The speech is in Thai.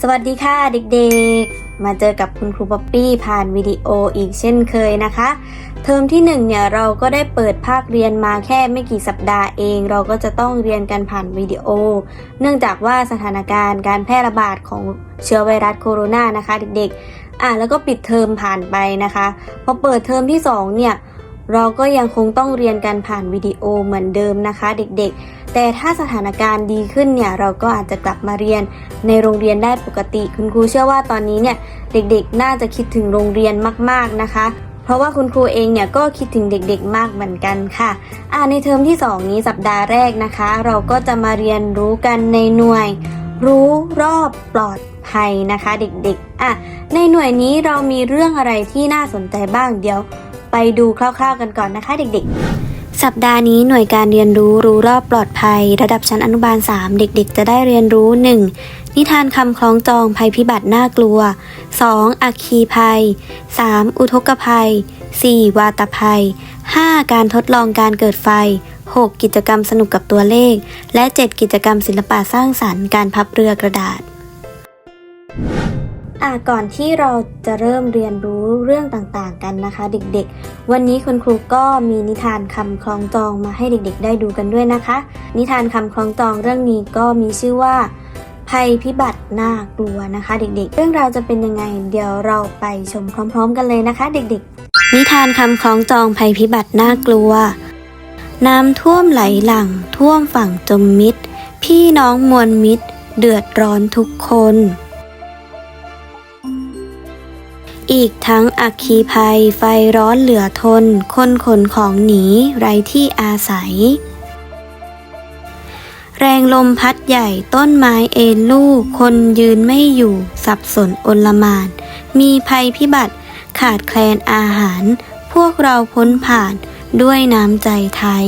สวัสดีค่ะเด็กๆ มาเจอกับคุณครูป๊อปปี้ผ่านวิดีโออีกเช่นเคยนะคะ เทอมที่1เนี่ยเราก็ได้เปิดภาคเรียนมาแค่ไม่กี่สัปดาห์เอง เราก็จะต้องเรียนกันผ่านวิดีโอ เนื่องจากว่าสถานการณ์การแพร่ระบาดของเชื้อไวรัสโคโรนานะคะ เด็กๆ อะแล้วก็ปิดเทอมผ่านไปนะคะ พอเปิดเทอมที่สองเนี่ย เราก็ยังคงต้องเรียนกันผ่านวิดีโอเหมือนเดิมนะคะ เด็กๆ แต่ถ้าสถานการณ์ดีขึ้นเนี่ยเราก็อาจจะกลับมาเรียนในโรงเรียนได้ปกติ คุณครูเชื่อว่าตอนนี้เนี่ยเด็กๆ น่าจะคิดถึงโรงเรียนมากๆนะคะ เพราะว่าคุณครูเองเนี่ยก็คิดถึงเด็กๆ มากเหมือนกันค่ะอ่าในเทอมที่ 2 นี้สัปดาห์แรกนะคะ เราก็จะมาเรียนรู้กันในหน่วย รู้รอบปลอดภัยนะคะ เด็กๆอะในหน่วยนี้เรามีเรื่องอะไรที่น่าสนใจบ้างเดี๋ยว ไปดูคร่าวๆกันก่อนนะคะเด็กๆ สัปดาห์นี้หน่วยการเรียนรู้รู้รอบปลอดภัย ระดับชั้นอนุบาล 3 เด็กๆ จะได้เรียนรู้ 1. นิทานคำคล้องจองภัยพิบัติน่ากลัว 2. อัคคีภัย 3. อุทกภัย 4. วาตภัย 5. การทดลองการเกิดไฟ 6. กิจกรรมสนุกกับตัวเลข และ 7. กิจกรรมศิลปะสร้างสรรค์การพับเรือกระดาษ ก่อนที่เราจะเริ่มเรียนรู้เรื่องต่างๆกันนะคะ เด็กๆ วันนี้คุณครูก็มีนิทานคำคล้องจองมาให้เด็กๆ ได้ดูกันด้วยนะคะ นิทานคำคล้องจองเรื่องนี้ก็มีชื่อว่า ภัยพิบัติน่ากลัวนะคะ เด็กๆ เรื่องราวจะเป็นยังไง เดี๋ยวเราไปชมพร้อม ๆ กันเลยนะคะ เด็กๆ นิทานคำคล้องจองภัยพิบัติน่ากลัว น้ำท่วมไหลหลังท่วมฝั่งจมมิตรพี่น้องมวลมิตร เดือดร้อนทุกคน อีกทั้งอัคคีภัยไฟร้อนเหลือทน คนขนของหนีไรที่อาศัย แรงลมพัดใหญ่ต้นไม้เอ็นลูก คนยืนไม่อยู่สับสนอนลมานมีภัยพิบัติขาดแคลนอาหาร พวกเราพ้นผ่านด้วยน้ำใจไทย